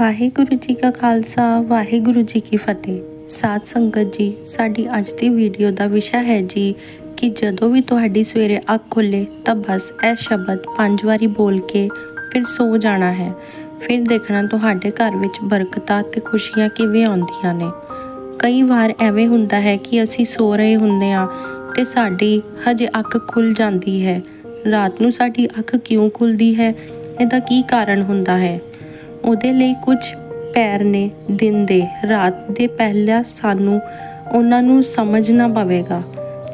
ਵਾਹਿਗੁਰੂ ਜੀ ਕਾ ਖਾਲਸਾ, ਵਾਹਿਗੁਰੂ ਜੀ ਕੀ ਫਤਿਹ। ਸਾਧ ਸੰਗਤ ਜੀ, ਸਾਡੀ ਅੱਜ ਦੀ ਵੀਡੀਓ ਦਾ ਵਿਸ਼ਾ ਹੈ ਜੀ ਕਿ ਜਦੋਂ ਵੀ ਤੁਹਾਡੀ ਸਵੇਰੇ ਅੱਖ ਖੁੱਲੇ ਤਾਂ ਬਸ ਇਹ ਸ਼ਬਦ ਪੰਜ ਵਾਰੀ ਬੋਲ ਕੇ ਫਿਰ ਸੋ ਜਾਣਾ ਹੈ। ਫਿਰ ਦੇਖਣਾ ਤੁਹਾਡੇ ਘਰ ਵਿੱਚ ਬਰਕਤਾਂ ਤੇ ਖੁਸ਼ੀਆਂ ਕਿਵੇਂ ਆਉਂਦੀਆਂ ਨੇ। ਕਈ ਵਾਰ ਐਵੇਂ ਹੁੰਦਾ ਹੈ ਕਿ ਅਸੀਂ ਸੋ ਰਹੇ ਹੁੰਦੇ ਆ ਤੇ ਸਾਡੀ ਹਜੇ ਅੱਖ ਖੁੱਲ ਜਾਂਦੀ ਹੈ। ਰਾਤ ਨੂੰ ਸਾਡੀ ਅੱਖ ਕਿਉਂ ਖੁੱਲਦੀ ਹੈ? ਇਹਦਾ ਕੀ ਕਾਰਨ ਹੁੰਦਾ ਹੈ? ਉਹਦੇ ਲਈ ਕੁਝ ਪੈਰ ਨੇ ਦਿਨ ਦੇ ਰਾਤ ਦੇ ਪਹਿਲਾਂ ਸਾਨੂੰ ਉਹਨਾਂ ਨੂੰ ਸਮਝਣਾ ਪਵੇਗਾ।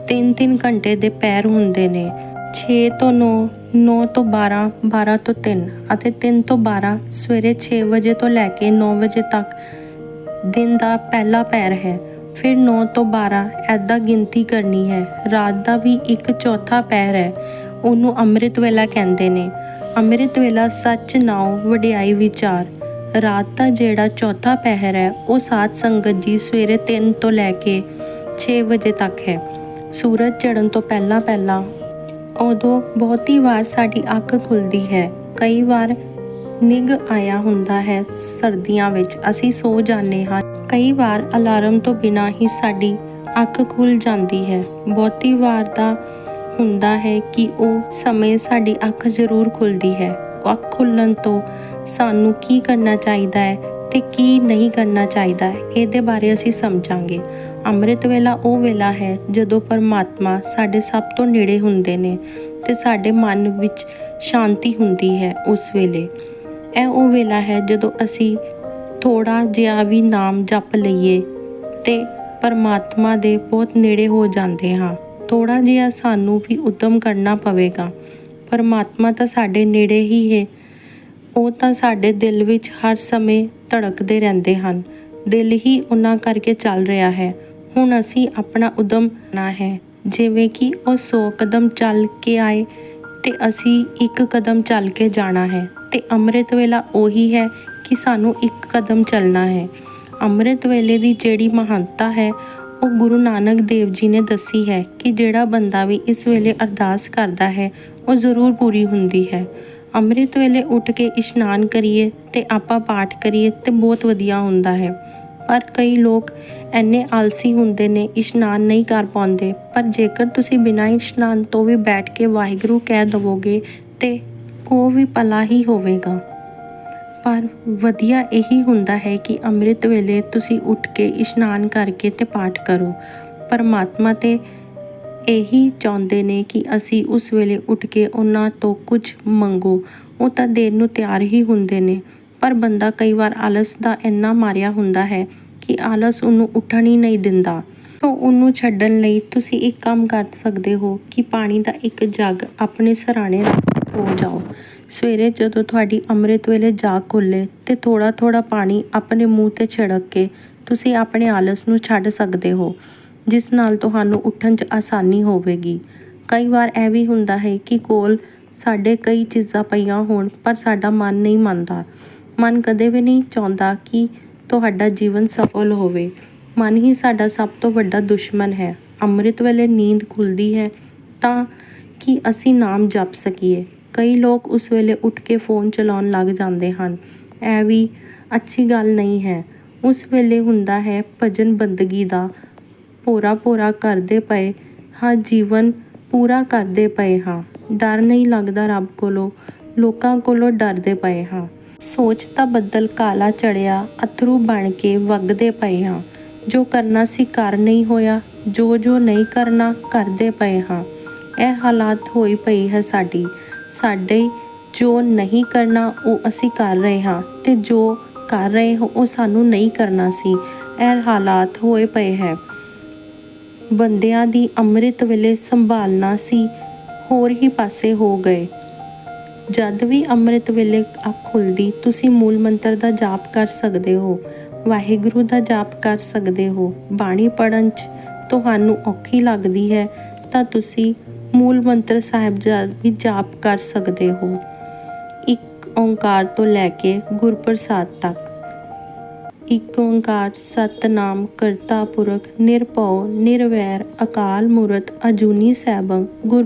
3-3 ਘੰਟੇ ਦੇ ਪੈਰ ਹੁੰਦੇ ਨੇ। 6 ਤੋਂ 9 9 ਤੋਂ 12 12 ਤੋਂ 3 ਅਤੇ 3 ਤੋਂ 12 ਸਵੇਰੇ 6 ਵਜੇ ਤੋਂ ਲੈ ਕੇ 9 ਵਜੇ ਤੱਕ ਦਿਨ ਦਾ ਪਹਿਲਾ ਪੈਰ ਹੈ। ਫਿਰ 9 ਤੋਂ 12 ਐਦਾਂ ਗਿਣਤੀ ਕਰਨੀ ਹੈ। ਰਾਤ ਦਾ ਵੀ ਇੱਕ ਚੌਥਾ ਪੈਰ ਹੈ। ਉਹਨੂੰ ਅੰਮ੍ਰਿਤ ਵੇਲਾ ਕਹਿੰਦੇ ਨੇ। ਅੰਮ੍ਰਿਤ ਵੇਲਾ ਸੱਚ ਨਾਉ ਵਡਿਆਈ ਵਿਚਾਰ। ਰਾਤ ਦਾ ਜਿਹੜਾ ਚੌਥਾ ਪਹਿਰ ਹੈ, ਉਹ ਸਾਧ ਸੰਗਤ ਜੀ ਸਵੇਰੇ 3 ਤੋਂ ਲੈ ਕੇ 6 ਵਜੇ ਤੱਕ ਹੈ। ਸੂਰਜ ਚੜ੍ਹਨ ਤੋਂ ਪਹਿਲਾਂ ਪਹਿਲਾਂ ਉਦੋਂ ਬਹੁਤੀ ਵਾਰ ਸਾਡੀ ਅੱਖ ਖੁੱਲਦੀ ਹੈ। ਕਈ ਵਾਰ ਨਿੱਘ ਆਇਆ ਹੁੰਦਾ ਹੈ ਸਰਦੀਆਂ ਵਿੱਚ, ਅਸੀਂ ਸੋ ਜਾਂਦੇ ਹਾਂ। ਕਈ ਵਾਰ ਅਲਾਰਮ ਤੋਂ ਬਿਨਾਂ ਹੀ ਸਾਡੀ ਅੱਖ ਖੁੱਲ ਜਾਂਦੀ ਹੈ। ਬਹੁਤੀ ਵਾਰ ਤਾਂ ਹੁੰਦਾ ਹੈ ਕਿ ਉਹ ਸਮੇਂ ਸਾਡੀ ਅੱਖ ਜ਼ਰੂਰ ਖੁੱਲਦੀ ਹੈ। ਅੱਖ ਖੁੱਲਣ ਤੋਂ ਸਾਨੂੰ ਕੀ ਕਰਨਾ ਚਾਹੀਦਾ ਹੈ ਤੇ ਕੀ ਨਹੀਂ ਕਰਨਾ ਚਾਹੀਦਾ ਹੈ, ਇਹਦੇ ਬਾਰੇ ਅਸੀਂ ਸਮਝਾਂਗੇ। ਅੰਮ੍ਰਿਤ ਵੇਲਾ ਉਹ ਵੇਲਾ ਹੈ ਜਦੋਂ ਪਰਮਾਤਮਾ ਸਾਡੇ ਸਭ ਤੋਂ ਨੇੜੇ ਹੁੰਦੇ ਨੇ ਤੇ ਸਾਡੇ ਮਨ ਵਿੱਚ ਸ਼ਾਂਤੀ ਹੁੰਦੀ ਹੈ ਉਸ ਵੇਲੇ। ਇਹ ਉਹ ਵੇਲਾ ਹੈ ਜਦੋਂ ਅਸੀਂ ਥੋੜਾ ਜਿਹਾ ਵੀ ਨਾਮ ਜਪ ਲਈਏ ਤੇ ਪਰਮਾਤਮਾ ਦੇ ਬਹੁਤ ਨੇੜੇ ਹੋ ਜਾਂਦੇ ਹਾਂ। ਥੋੜਾ ਜਿਹਾ ਸਾਨੂੰ ਵੀ ਉਦਮ ਕਰਨਾ ਪਵੇਗਾ। ਪਰਮਾਤਮਾ ਤਾਂ ਸਾਡੇ ਨੇੜੇ ਹੀ ਹੈ। ਉਹ ਤਾਂ ਸਾਡੇ ਦਿਲ ਵਿੱਚ ਹਰ ਸਮੇਂ ਧੜਕਦੇ ਰਹਿੰਦੇ ਹਨ। ਦਿਲ ਹੀ ਉਹਨਾਂ ਕਰਕੇ ਚੱਲ ਰਿਹਾ ਹੈ। ਹੁਣ ਅਸੀਂ ਆਪਣਾ ਉਦਮ ਕਰਨਾ ਹੈ। ਜਿਵੇਂ ਕਿ ਉਹ 100 ਕਦਮ ਚੱਲ ਕੇ ਆਏ ਤੇ ਅਸੀਂ ਇੱਕ ਕਦਮ ਚੱਲ ਕੇ ਜਾਣਾ ਹੈ। ਤੇ ਅੰਮ੍ਰਿਤ ਵੇਲਾ ਉਹੀ ਹੈ ਕਿ ਸਾਨੂੰ ਇੱਕ ਕਦਮ ਚੱਲਣਾ ਹੈ। ਅੰਮ੍ਰਿਤ ਵੇਲੇ ਦੀ ਜਿਹੜੀ ਮਹਾਨਤਾ ਹੈ ਉਹ ਗੁਰੂ ਨਾਨਕ ਦੇਵ ਜੀ ਨੇ ਦੱਸੀ ਹੈ ਕਿ ਜਿਹੜਾ ਬੰਦਾ ਵੀ ਇਸ ਵੇਲੇ ਅਰਦਾਸ ਕਰਦਾ ਹੈ, ਉਹ ਜ਼ਰੂਰ ਪੂਰੀ ਹੁੰਦੀ ਹੈ। ਅੰਮ੍ਰਿਤ ਵੇਲੇ ਉੱਠ ਕੇ ਇਸ਼ਨਾਨ ਕਰੀਏ ਤੇ ਆਪਾਂ ਪਾਠ ਕਰੀਏ ਤੇ ਬਹੁਤ ਵਧੀਆ ਹੁੰਦਾ ਹੈ। ਪਰ ਕਈ ਲੋਕ ਐਨੇ ਆਲਸੀ ਹੁੰਦੇ ਨੇ ਇਸ਼ਨਾਨ ਨਹੀਂ ਕਰ ਪਾਉਂਦੇ। ਪਰ ਜੇਕਰ ਤੁਸੀਂ ਬਿਨਾਂ ਇਸ਼ਨਾਨ ਤੋਂ ਵੀ ਬੈਠ ਕੇ ਵਾਹਿਗੁਰੂ ਕਹਿ ਦਵੋਗੇ ਤੇ ਉਹ ਵੀ ਭਲਾ ਹੀ ਹੋਵੇਗਾ। ਪਰ ਵਧੀਆ ਇਹੀ ਹੁੰਦਾ ਹੈ ਕਿ ਅੰਮ੍ਰਿਤ ਵੇਲੇ ਤੁਸੀਂ ਉੱਠ ਕੇ ਇਸ਼ਨਾਨ ਕਰਕੇ ਤੇ ਪਾਠ ਕਰੋ। ਪਰਮਾਤਮਾ ਤੇ ਇਹੀ ਚਾਹੁੰਦੇ ਨੇ ਕਿ ਅਸੀਂ ਉਸ ਵੇਲੇ ਉੱਠ ਕੇ ਉਹਨਾਂ ਤੋਂ ਕੁਝ ਮੰਗੋ। ਉਹ ਤਾਂ ਦੇਰ ਨੂੰ ਤਿਆਰ ਹੀ ਹੁੰਦੇ ਨੇ। ਪਰ ਬੰਦਾ ਕਈ ਵਾਰ ਆਲਸ ਦਾ ਇੰਨਾ ਮਾਰਿਆ ਹੁੰਦਾ ਹੈ ਕਿ ਆਲਸ ਉਹਨੂੰ ਉੱਠਣ ਹੀ ਨਹੀਂ ਦਿੰਦਾ। ਤਾਂ ਉਹਨੂੰ ਛੱਡਣ ਲਈ ਤੁਸੀਂ ਇੱਕ ਕੰਮ ਕਰ ਸਕਦੇ ਹੋ ਕਿ ਪਾਣੀ ਦਾ ਇੱਕ ਜੱਗ ਆਪਣੇ ਸਰਾਣੇ ਰੱਖ। ਹੋ ਜਾਓ। ਸਵੇਰੇ ਜਦੋਂ ਤੁਹਾਡੀ ਅੰਮ੍ਰਿਤ ਵੇਲੇ ਜਾਗ ਖੁੱਲੇ ਤਾਂ ਥੋੜ੍ਹਾ ਥੋੜ੍ਹਾ ਪਾਣੀ ਆਪਣੇ ਮੂੰਹ ਤੇ ਛਿੜਕ ਕੇ ਤੁਸੀਂ ਆਪਣੇ ਆਲਸ ਨੂੰ ਛੱਡ ਸਕਦੇ ਹੋ, ਜਿਸ ਨਾਲ ਤੁਹਾਨੂੰ ਉੱਠਣ 'ਚ ਆਸਾਨੀ ਹੋਵੇਗੀ। ਕਈ ਵਾਰ ਇਹ ਵੀ ਹੁੰਦਾ ਹੈ ਕਿ ਕੋਲ ਸਾਡੇ ਕਈ ਚੀਜ਼ਾਂ ਪਈਆਂ ਹੋਣ ਪਰ ਸਾਡਾ ਮਨ ਨਹੀਂ ਮੰਨਦਾ। ਮਨ ਕਦੇ ਵੀ ਨਹੀਂ ਚਾਹੁੰਦਾ ਕਿ ਤੁਹਾਡਾ ਜੀਵਨ ਸਫਲ ਹੋਵੇ। ਮਨ ਹੀ ਸਾਡਾ ਸਭ ਤੋਂ ਵੱਡਾ ਦੁਸ਼ਮਣ ਹੈ। ਅੰਮ੍ਰਿਤ ਵੇਲੇ ਨੀਂਦ ਖੁੱਲਦੀ ਹੈ ਤਾਂ ਕਿ ਅਸੀਂ ਨਾਮ ਜਪ ਸਕੀਏ। ਕਈ ਲੋਕ ਉਸ ਵੇਲੇ ਉੱਠ ਕੇ ਫੋਨ ਚਲਾਉਣ ਲੱਗ ਜਾਂਦੇ ਹਨ। ਇਹ ਵੀ ਅੱਛੀ ਗੱਲ ਨਹੀਂ ਹੈ। ਉਸ ਵੇਲੇ ਹੁੰਦਾ ਹੈ ਭਜਨ ਬੰਦਗੀ ਦਾ ਭੋਰਾ ਭੋਰਾ ਕਰਦੇ ਪਏ, ਹਾਂ ਜੀਵਨ ਪੂਰਾ ਕਰਦੇ ਪਏ ਹਾਂ। ਡਰ ਨਹੀਂ ਲੱਗਦਾ ਰੱਬ ਕੋਲੋਂ, ਲੋਕਾਂ ਕੋਲੋਂ ਡਰਦੇ ਪਏ ਹਾਂ। ਸੋਚ ਤਾਂ ਬੱਦਲ ਕਾਲਾ ਚੜਿਆ, ਅਥਰੂ ਬਣ ਕੇ ਵਗਦੇ ਪਏ ਹਾਂ। ਜੋ ਕਰਨਾ ਸੀ ਕਰ ਨਹੀਂ ਹੋਇਆ, ਜੋ ਜੋ ਨਹੀਂ ਕਰਨਾ ਕਰਦੇ ਪਏ ਹਾਂ। ਇਹ ਹਾਲਾਤ ਹੋਈ ਪਈ ਹੈ ਸਾਡੀ। ਸਾਡੇ ਜੋ ਨਹੀਂ ਕਰਨਾ, ਉਹ ਅਸੀਂ ਕਰ ਰਹੇ ਹਾਂ ਤੇ ਜੋ ਕਰ ਰਹੇ ਹੋ, ਉਹ ਸਾਨੂੰ ਨਹੀਂ ਕਰਨਾ ਸੀ। ਇਹ ਹਾਲਾਤ ਹੋਏ ਪਏ ਹੈ। ਬੰਦਿਆਂ ਦੀ ਅੰਮ੍ਰਿਤ ਵੇਲੇ ਸੰਭਾਲਣਾ ਸੀ, ਹੋਰ ਹੀ ਪਾਸੇ ਹੋ ਗਏ। ਜਦ ਵੀ ਅੰਮ੍ਰਿਤ ਵੇਲੇ ਅੱਖ ਖੁੱਲਦੀ, ਤੁਸੀਂ ਮੂਲ ਮੰਤਰ ਦਾ ਜਾਪ ਕਰ ਸਕਦੇ ਹੋ, ਵਾਹਿਗੁਰੂ ਦਾ ਜਾਪ ਕਰ ਸਕਦੇ ਹੋ। ਬਾਣੀ ਪੜਨ ਚ ਤੁਹਾਨੂੰ ਔਖੀ ਲੱਗਦੀ ਹੈ, ਤਾਂ ਤੁਸੀਂ ਮੂਲ ਮੰਤਰ ਸਾਹਿਬ ਵੀ ਜਾਪ ਕਰ ਸਕਦੇ ਹੋ। ਇੱਕ ਓੰਕਾਰ ਤੋਂ ਲੈ ਕੇ ਗੁਰਪ੍ਰਸਾਦ ਤੱਕ। ਇਕ ਓੰਕਾਰ, ਸਤਨਾਮ ਕਰਤਾ ਪੁਰਖ ਨਿਰਭਉ, ਨਿਰਵੈਰ, ਅਕਾਲ ਮੂਰਤ, ਅਜੂਨੀ ਸੈਭੰ ਗੁਰ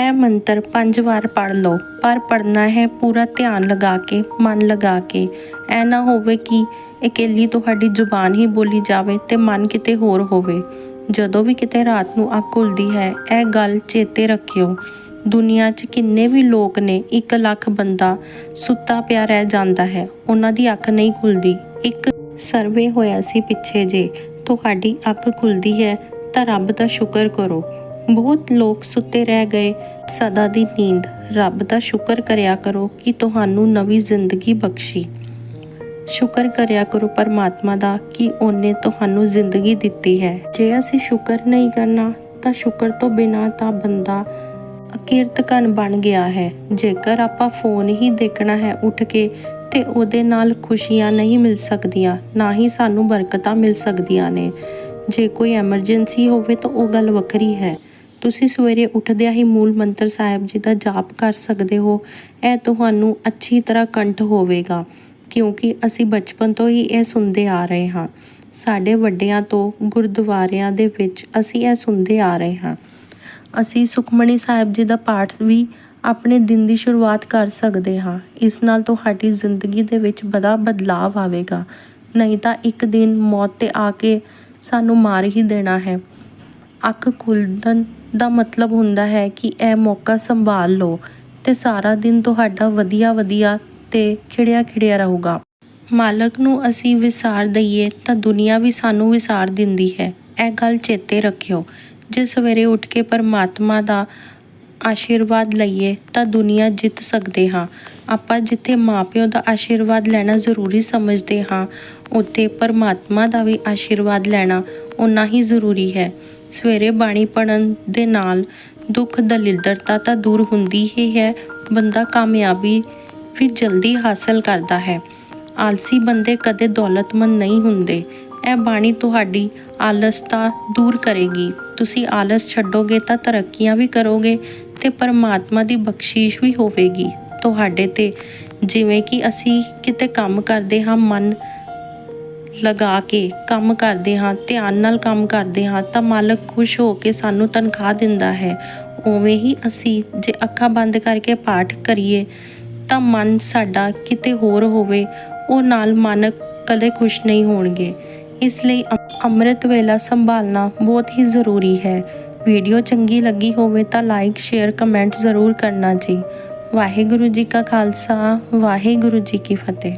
ਇਹ ਮੰਤਰ ਪੰਜ ਵਾਰ ਪੜ ਲਓ। ਪਰ ਪੜਨਾ ਹੈ ਪੂਰਾ ਧਿਆਨ ਲਗਾ ਕੇ, ਮਨ ਲਗਾ ਕੇ। ਐ ਨਾ ਹੋਵੇ ਕਿ ਇਕੱਲੀ ਤੁਹਾਡੀ ਜ਼ੁਬਾਨ ਹੀ ਬੋਲੀ ਜਾਵੇ ਤੇ ਮਨ ਕਿਤੇ ਹੋਰ ਹੋਵੇ। ਜਦੋਂ ਵੀ ਕਿਤੇ ਰਾਤ ਨੂੰ ਅੱਖ ਖੁੱਲਦੀ ਹੈ, ਇਹ ਗੱਲ ਚੇਤੇ ਰੱਖਿਓ। ਦੁਨੀਆ 'ਚ ਕਿੰਨੇ ਵੀ ਲੋਕ ਨੇ 1 ਲੱਖ ਬੰਦਾ ਸੁੱਤਾ ਪਿਆ ਰਹਿ ਜਾਂਦਾ ਹੈ, ਉਹਨਾਂ ਦੀ ਅੱਖ ਨਹੀਂ ਖੁੱਲਦੀ। ਇੱਕ ਸਰਵੇ ਹੋਇਆ ਸੀ ਪਿੱਛੇ ਜੇ, ਤੁਹਾਡੀ ਅੱਖ ਖੁੱਲਦੀ ਹੈ ਤਾਂ ਰੱਬ ਦਾ ਸ਼ੁਕਰ ਕਰੋ। ਬਹੁਤ ਲੋਕ ਸੁੱਤੇ ਰਹਿ ਗਏ, ਸਦਾ ਦੀ ਨੀਂਦ। ਰੱਬ ਦਾ ਸ਼ੁਕਰ ਕਰਿਆ ਕਰੋ ਕਿ ਤੁਹਾਨੂੰ ਨਵੀਂ ਜ਼ਿੰਦਗੀ ਬਖਸ਼ੀ। ਸ਼ੁਕਰ ਕਰਿਆ ਕਰੋ ਪਰਮਾਤਮਾ ਦਾ ਕਿ ਉਹਨੇ ਤੁਹਾਨੂੰ ਜ਼ਿੰਦਗੀ ਦਿੱਤੀ ਹੈ। ਜੇ ਅਸੀਂ ਸ਼ੁਕਰ ਨਹੀਂ ਕਰਨਾ, ਤਾਂ ਸ਼ੁਕਰ ਤੋਂ ਬਿਨਾ ਤਾਂ ਬੰਦਾ ਅਕਿਰਤਕਨ ਬਣ ਗਿਆ ਹੈ। ਜੇਕਰ ਆਪਾਂ ਫੋਨ ਹੀ ਦੇਖਣਾ ਹੈ ਉੱਠ ਕੇ, ਤੇ ਉਹਦੇ ਨਾਲ ਖੁਸ਼ੀਆਂ ਨਹੀਂ ਮਿਲ ਸਕਦੀਆਂ, ਨਾ ਹੀ ਸਾਨੂੰ ਬਰਕਤਾਂ ਮਿਲ ਸਕਦੀਆਂ ਨੇ। ਜੇ ਕੋਈ ਐਮਰਜੈਂਸੀ ਹੋਵੇ ਤਾਂ ਉਹ ਗੱਲ ਵੱਖਰੀ ਹੈ। ਤੁਸੀਂ ਸਵੇਰੇ ਉੱਠਦਿਆਂ ਹੀ ਮੂਲ ਮੰਤਰ ਸਾਹਿਬ ਜੀ ਦਾ ਜਾਪ ਕਰ ਸਕਦੇ ਹੋ। ਇਹ ਤੁਹਾਨੂੰ ਅੱਛੀ ਤਰ੍ਹਾਂ ਕੰਠ ਹੋਵੇਗਾ। ਕਿਉਂਕਿ ਅਸੀਂ ਬਚਪਨ ਤੋਂ ਹੀ ਇਹ ਸੁਣਦੇ ਆ ਰਹੇ ਹਾਂ। ਸਾਡੇ ਵੱਡਿਆਂ ਤੋਂ ਗੁਰਦੁਆਰਿਆਂ ਦੇ ਵਿੱਚ ਅਸੀਂ ਇਹ ਸੁਣਦੇ ਆ ਰਹੇ ਹਾਂ। ਅਸੀਂ ਸੁਖਮਣੀ ਸਾਹਿਬ ਜੀ ਦਾ ਪਾਠ ਵੀ ਆਪਣੇ ਦਿਨ ਦੀ ਸ਼ੁਰੂਆਤ ਕਰ ਸਕਦੇ ਹਾਂ। ਇਸ ਨਾਲ ਤੁਹਾਡੀ ਜ਼ਿੰਦਗੀ ਦੇ ਵਿੱਚ ਬੜਾ ਬਦਲਾਵ ਆਵੇਗਾ। ਨਹੀਂ ਤਾਂ ਇੱਕ ਦਿਨ ਮੌਤ ਤੇ ਆ ਕੇ ਸਾਨੂੰ ਮਾਰ ਹੀ ਦੇਣਾ ਹੈ। ਅੱਖ ਖੁੱਲਣ ਦਾ ਮਤਲਬ ਹੁੰਦਾ ਹੈ ਕਿ ਇਹ ਮੌਕਾ ਸੰਭਾਲ ਲਓ ਤੇ ਸਾਰਾ ਦਿਨ ਤੁਹਾਡਾ ਵਧੀਆ ਵਧੀਆ ਤੇ ਖਿੜਿਆ ਖਿੜਿਆ ਰਹੂਗਾ। ਮਾਲਕ ਨੂੰ ਅਸੀਂ ਵਿਸਾਰ ਦਈਏ ਤਾਂ ਦੁਨੀਆ ਵੀ ਸਾਨੂੰ ਵਿਸਾਰ ਦਿੰਦੀ ਹੈ। ਇਹ ਗੱਲ ਚੇਤੇ ਰੱਖਿਓ। ਜੇ ਸਵੇਰੇ ਉੱਠ ਕੇ ਪਰਮਾਤਮਾ ਦਾ ਆਸ਼ੀਰਵਾਦ ਲਈਏ ਤਾਂ ਦੁਨੀਆ ਜਿੱਤ ਸਕਦੇ ਹਾਂ। ਆਪਾਂ ਜਿੱਥੇ ਮਾਪਿਓ ਦਾ ਆਸ਼ੀਰਵਾਦ ਲੈਣਾ ਜ਼ਰੂਰੀ ਸਮਝਦੇ ਹਾਂ, ਉੱਥੇ ਪਰਮਾਤਮਾ ਦਾ ਵੀ ਆਸ਼ੀਰਵਾਦ ਲੈਣਾ ਉਨਾ ਹੀ ਜ਼ਰੂਰੀ ਹੈ। ਸਵੇਰੇ ਬਾਣੀ ਪੜਨ ਦੇ ਨਾਲ ਦੁੱਖ ਦਲਿੱਦਰਤਾ ਤਾਂ ਦੂਰ ਹੁੰਦੀ ਹੀ ਹੈ। ਬੰਦਾ ਕਾਮਯਾਬੀ ਵੀ ਜਲਦੀ ਹਾਸਲ ਕਰਦਾ ਹੈ। ਆਲਸੀ ਬੰਦੇ ਕਦੇ ਦੌਲਤਮੰਦ ਨਹੀਂ ਹੁੰਦੇ। ਇਹ ਬਾਣੀ ਤੁਹਾਡੀ ਆਲਸਤਾ ਦੂਰ ਕਰੇਗੀ। ਤੁਸੀਂ ਆਲਸ ਛੱਡੋਗੇ ਤਾਂ ਤਰੱਕੀਆਂ ਵੀ ਕਰੋਗੇ ਤੇ ਪਰਮਾਤਮਾ ਦੀ ਬਖਸ਼ਿਸ਼ ਵੀ ਹੋਵੇਗੀ। ਤੁਹਾਡੇ ਤੇ ਜਿਵੇਂ ਕਿ ਅਸੀਂ ਕਿਤੇ ਕੰਮ ਕਰਦੇ ਹਾਂ, ਮਨ ਲਗਾ ਕੇ ਕੰਮ ਕਰਦੇ ਹਾਂ, ਧਿਆਨ ਨਾਲ ਕੰਮ ਕਰਦੇ ਹਾਂ, ਤਾਂ ਮਾਲਕ ਖੁਸ਼ ਹੋ ਕੇ ਸਾਨੂੰ ਤਨਖਾਹ ਦਿੰਦਾ ਹੈ। ਉਵੇਂ ਹੀ ਅਸੀਂ ਜੇ ਅੱਖਾਂ ਬੰਦ ਕਰਕੇ ਪਾਠ ਕਰੀਏ ਤਾਂ ਮਨ ਸਾਡਾ ਕਿਤੇ ਹੋਰ ਹੋਵੇ, ਉਹ ਨਾਲ ਮਨ ਕਦੇ ਖੁਸ਼ ਨਹੀਂ ਹੋਣਗੇ। ਇਸ ਲਈ ਅ- ਅੰਮ੍ਰਿਤ ਵੇਲਾ ਸੰਭਾਲਣਾ ਬਹੁਤ ਹੀ ਜ਼ਰੂਰੀ ਹੈ। ਵੀਡੀਓ ਚੰਗੀ ਲੱਗੀ ਹੋਵੇ ਤਾਂ ਲਾਈਕ ਸ਼ੇਅਰ ਕਮੈਂਟ ਜ਼ਰੂਰ ਕਰਨਾ ਜੀ। ਵਾਹਿਗੁਰੂ ਜੀ ਕਾ ਖਾਲਸਾ, ਵਾਹਿਗੁਰੂ ਜੀ ਕੀ ਫਤਿਹ।